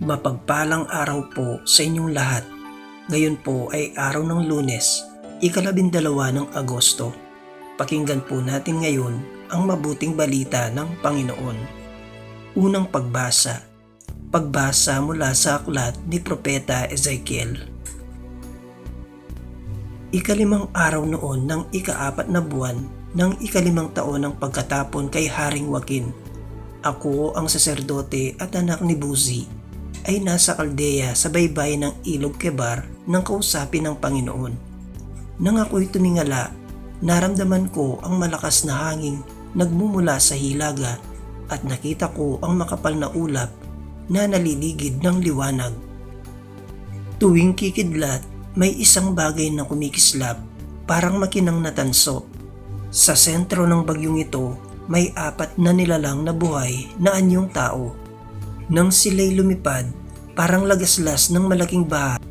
Mapagpalang araw po sa inyong lahat. Ngayon po ay araw ng lunes, ikalabindalawa ng Agosto. Pakinggan po natin ngayon ang mabuting balita ng Panginoon. Unang pagbasa. Pagbasa mula sa aklat ni Propeta Ezekiel. Ikalimang araw noon ng ikaapat na buwan ng ikalimang taon ng pagkatapon kay Haring Joaquin. Ako ang saserdote at anak ni Buzi ay nasa Kaldea sa baybay ng Ilog Kebar nang kausapin ng Panginoon. Nang ako'y tumingala, naramdaman ko ang malakas na hangin nagmumula sa hilaga at nakita ko ang makapal na ulap na naliligid ng liwanag. Tuwing kikidlat, may isang bagay na kumikislap parang makinang natanso. Sa sentro ng bagyong ito, may apat na nilalang na buhay na anyong tao. Nang sila'y lumipad, parang lagaslas ng malaking baha,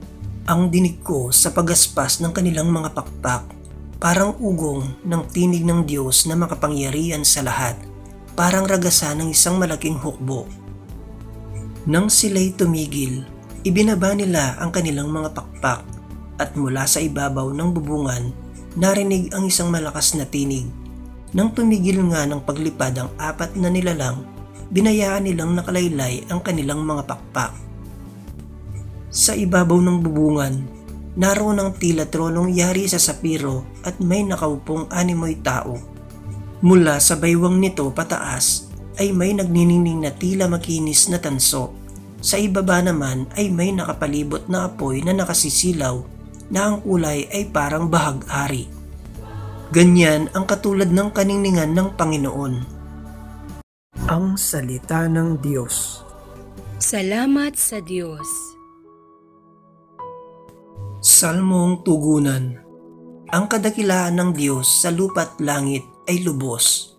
ang dinig ko sa pagaspas ng kanilang mga pakpak, parang ugong ng tinig ng Diyos na makapangyarihan sa lahat, parang ragasan ng isang malaking hukbo. Nang sila'y tumigil, ibinaba nila ang kanilang mga pakpak at mula sa ibabaw ng bubungan, narinig ang isang malakas na tinig. Nang tumigil nga ng paglipad ang apat na nilalang, binayaan nilang nakalaylay ang kanilang mga pakpak. Sa ibabaw ng bubungan, naroon ang tila tronong yari sa sapiro at may nakaupong animoy tao. Mula sa baywang nito pataas ay may nagniningning na tila makinis na tanso. Sa ibaba naman ay may nakapalibot na apoy na nakasisilaw na ang kulay ay parang bahag-ari. Ganyan ang katulad ng kaningningan ng Panginoon. Ang Salita ng Diyos Salamat sa Diyos. Salmong Tugunan Ang kadakilaan ng Diyos sa lupa't langit ay lubos.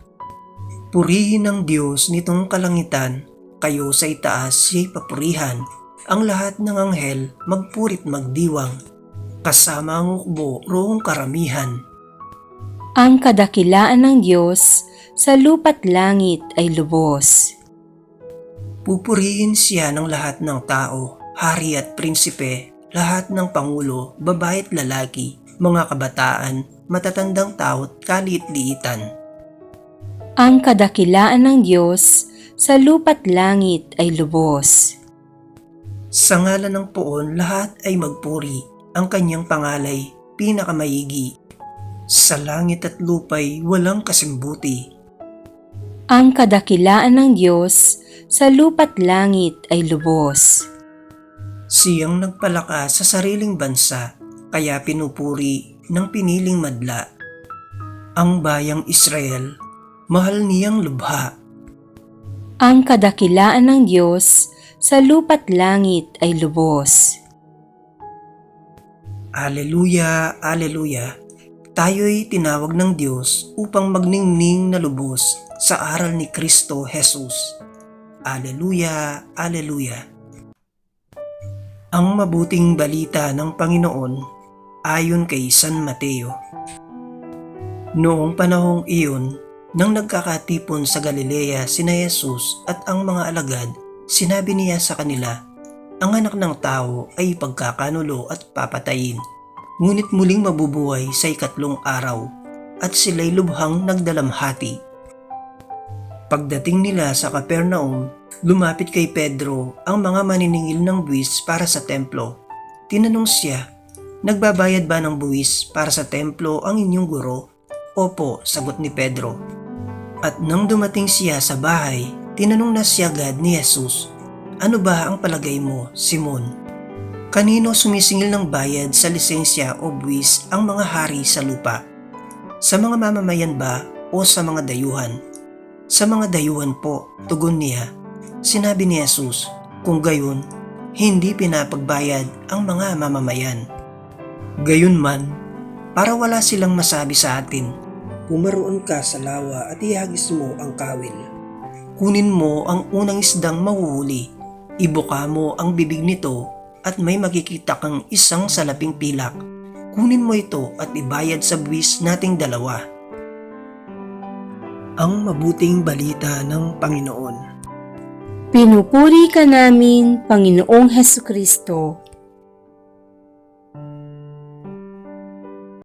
Purihin ng Diyos nitong kalangitan, kayo sa itaas siya'y papurihan. Ang lahat ng anghel magpurit magdiwang, kasama ang ukbo roong karamihan. Ang kadakilaan ng Diyos sa lupa't langit ay lubos. Pupurihin siya ng lahat ng tao, hari at prinsipe, lahat ng pangulo, babae at lalaki, mga kabataan, matatandang tao't kaliit-liitan. Ang kadakilaan ng Diyos sa lupa't langit ay lubos. Sa ngalan ng poon, lahat ay magpuri. Ang kanyang pangalay, pinakamaigi. Sa langit at lupay, walang kasimbuti. Ang kadakilaan ng Diyos sa lupa't langit ay lubos. Siyang nagpalakas sa sariling bansa, kaya pinupuri ng piniling madla. Ang bayang Israel, mahal niyang lubha. Ang kadakilaan ng Diyos sa lupa't langit ay lubos. Aleluya, aleluya. Tayo'y tinawag ng Diyos upang magningning na lubos sa aral ni Kristo Jesus. Aleluya, aleluya. Ang mabuting balita ng Panginoon ayon kay San Mateo. Noong panahong iyon, nang nagkakatipon sa Galilea sina Jesus at ang mga alagad, sinabi niya sa kanila, ang anak ng tao ay pagkakanulo at papatayin. Ngunit muling mabubuhay sa ikatlong araw at sila'y lubhang nagdalamhati. Pagdating nila sa Capernaum, lumapit kay Pedro ang mga maniningil ng buwis para sa templo. Tinanong siya, Nagbabayad ba ng buwis para sa templo ang inyong guro? Opo, sagot ni Pedro. At nang dumating siya sa bahay, tinanong na siya agad ni Jesus, Ano ba ang palagay mo, Simon? Kanino sumisingil ng bayad sa lisensya o buwis ang mga hari sa lupa? Sa mga mamamayan ba o sa mga dayuhan? Sa mga dayuhan po, tugon niya. Sinabi ni Jesus, kung gayon, hindi pinapagbayad ang mga mamamayan. Gayon man, para wala silang masabi sa atin, pumaroon ka sa lawa at ihagis mo ang kawil. Kunin mo ang unang isdang mahuhuli, ibuka mo ang bibig nito at may makikita kang isang salaping pilak. Kunin mo ito at ibayad sa buwis nating dalawa. Ang mabuting balita ng Panginoon. Pinupuri ka namin, Panginoong Heso Kristo.